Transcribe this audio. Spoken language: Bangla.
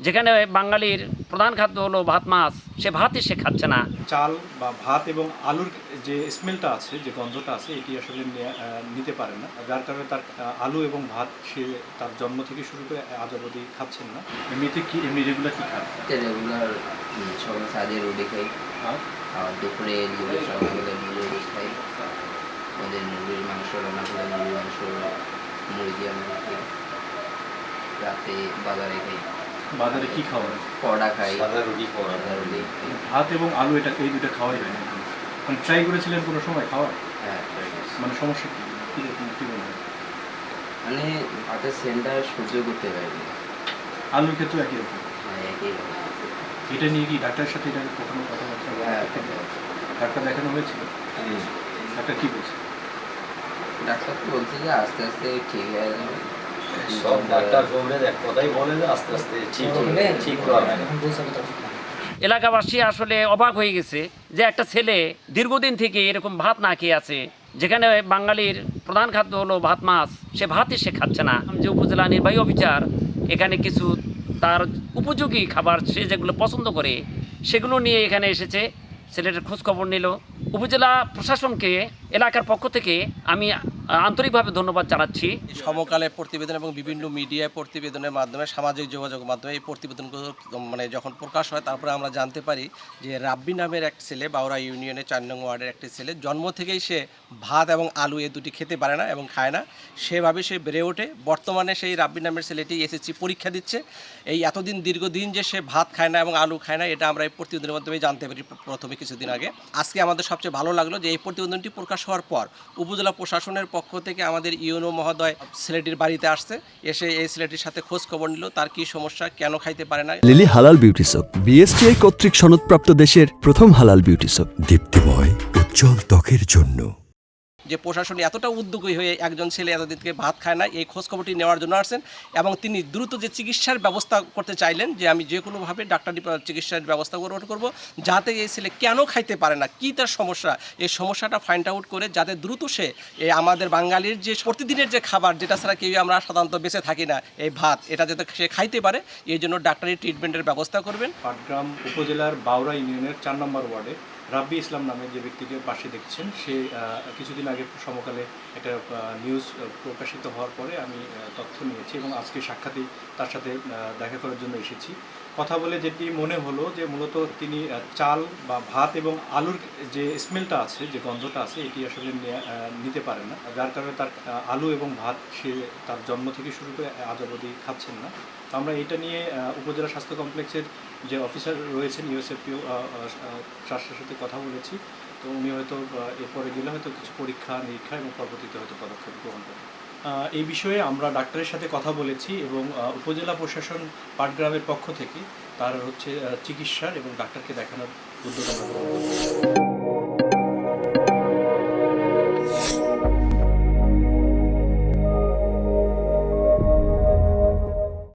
যেখানে বাঙালির প্রধান খাদ্য হলো ভাত মাছ। সে ভাতই সে খাচ্ছে না। চাল বা ভাত এবং আলুর যে স্মেলটা আছে যে গন্ধটা আছে এটি আসলে নেয়া- নিতে পারে না। যার কারণে তার আলু এবং ভাত সে তার জন্ম থেকে শুরু করে আজ অবধি খাচ্ছেন না। এমনিতে কি এমনি রেগুলার কি খান? রেগুলার সকাল সাজে রুটি খাই। আর দুপুরে সকালে খাই। আমাদের মুরগির মাংস রান্না করে মুরগির মাংস দিয়ে আমরা খাই রাতে বাজারে খাই। বাজারে কি খাওয়ার? পরোটা খাই। সাদা রুটি পরোটা। সাদা রুটি। ভাত এবং আলু এটা এই দুটো খাওয়াই হয় না মানে ট্রাই করেছিলেন কোনো সময় খাওয়ার? হ্যাঁ। মানে সমস্যা কি? মানে ভাতের সেন্টার সহ্য করতে পারিনি। আলুর ক্ষেত্রে একই রকম? হ্যাঁ একই রকম। এটা নিয়ে কি ডাক্তারের সাথে এটা কখনো কথাবার্তা হ্যাঁ ডাক্তার দেখানো হয়েছিল ডাক্তার কি বলছে? ডাক্তার তো বলছে যে আস্তে আস্তে ঠিক হয়ে যাবে। এলাকাবাসী আসলে অবাক হয়ে গেছে যে একটা ছেলে দীর্ঘদিন থেকে এরকম ভাত না খেয়ে আছে, যেখানে বাঙালির প্রধান খাদ্য হলো ভাত মাছ, সে ভাতই সে খাচ্ছে না। যে উপজেলা নির্বাহী অফিসার, এখানে কিছু তার উপযোগী খাবার সে যেগুলো পছন্দ করে, সেগুলো নিয়ে এখানে এসেছে, ছেলেটার খোঁজ খবর নিল। উপজেলা প্রশাসনকে এলাকার পক্ষ থেকে আমি আন্তরিকভাবে ধন্যবাদ জানাচ্ছি। সমকালে প্রতিবেদন এবং বিভিন্ন মিডিয়ায় প্রতিবেদনের মাধ্যমে, সামাজিক যোগাযোগ মাধ্যমে এই প্রতিবেদনগুলো মানে যখন প্রকাশ হয়, তারপরে আমরা জানতে পারি যে রাব্বি নামের এক ছেলে বাউরা ইউনিয়নের চার নং ওয়ার্ডের একটি ছেলে, জন্ম থেকেই সে ভাত এবং আলু এ দুটি খেতে পারে না এবং খায় না। সেভাবে সে বেড়ে ওঠে। বর্তমানে সেই রাব্বি নামের ছেলেটি এসএসসি পরীক্ষা দিচ্ছে। এই এতদিন দীর্ঘদিন যে সে ভাত খায় না এবং আলু খায় না, এটা আমরা এই প্রতিবেদনের মাধ্যমে জানতে পারি প্র- প্রথমে কিছুদিন আগে। আজকে আমাদের সবচেয়ে ভালো লাগল যে এই প্রতিবেদনটি প্রকাশ হওয়ার পর উপজেলা প্রশাসনের পক্ষ থেকে আমাদের ইউনো মহোদয় ছেলেটির বাড়িতে আসছে। এসে এই ছেলেটির সাথে খোঁজ খবর নিল, তার কি সমস্যা, কেন খাইতে পারে না? লিলি হালাল বিউটি সোপ বিএসটিআই কর্তৃক সনদপ্রাপ্ত দেশের প্রথম হালাল বিউটি সোপ দীপ্তিময়, উজ্জ্বল ত্বকের জন্য। যে প্রশাসন এতটা উদ্যোগী হয়ে একজন ছেলে এতদিন থেকে ভাত খায় না এই খোঁজখবরটি নেওয়ার জন্য আসছেন এবং তিনি দ্রুত যে চিকিৎসার ব্যবস্থা করতে চাইলেন যে আমি যে কোনোভাবে ডাক্তারি চিকিৎসার ব্যবস্থা গ্রহণ করব, যাতে এই ছেলে কেন খাইতে পারে না, কী তার সমস্যা, এই সমস্যাটা ফাইন্ড আউট করে যাতে দ্রুত সে এই আমাদের বাঙালির যে প্রতিদিনের যে খাবার যেটা ছাড়া কেউ আমরা সাধারণত বেঁচে থাকি না, এই ভাত, এটা যাতে সে খাইতে পারে, এই জন্য ডাক্তারি ট্রিটমেন্টের ব্যবস্থা করবেন। পাটগ্রাম উপজেলার বাউরা ইউনিয়নের চার নম্বর ওয়ার্ডে রাব্বি ইসলাম নামে যে ব্যক্তিকে পাশে দেখছেন, সে কিছুদিন আগে সমকালে একটা নিউজ প্রকাশিত হওয়ার পরে আমি তথ্য নিয়েছি এবং আজকে সাক্ষাতেই তার সাথে দেখা করার জন্য এসেছি। কথা বলে যেটি মনে হলো যে মূলত তিনি চাল বা ভাত এবং আলুর যে স্মেলটা আছে, যে গন্ধটা আছে, এটি আসলে নিতে পারেন না। যার কারণে তার আলু এবং ভাত সে তার জন্ম থেকে শুরু করে আজ অবধি খাচ্ছেন না। আমরা এটা নিয়ে উপজেলা স্বাস্থ্য কমপ্লেক্সের যে অফিসার রয়েছেন স্বাস্থ্যের সাথে কথা বলেছি তো উনি হয়তো এরপরে গেলে হয়তো কিছু পরীক্ষা, নিরীক্ষা এবং পরবর্তীতে হয়তো পদক্ষেপ গ্রহণ করবেন এই বিষয়ে আমরা ডাক্তারের সাথে কথা বলেছি এবং উপজেলা প্রশাসন পাটগ্রামের পক্ষ থেকে তার হচ্ছে চিকিৎসার এবং ডাক্তারকে দেখানোর উদ্যোগ আমরা করব।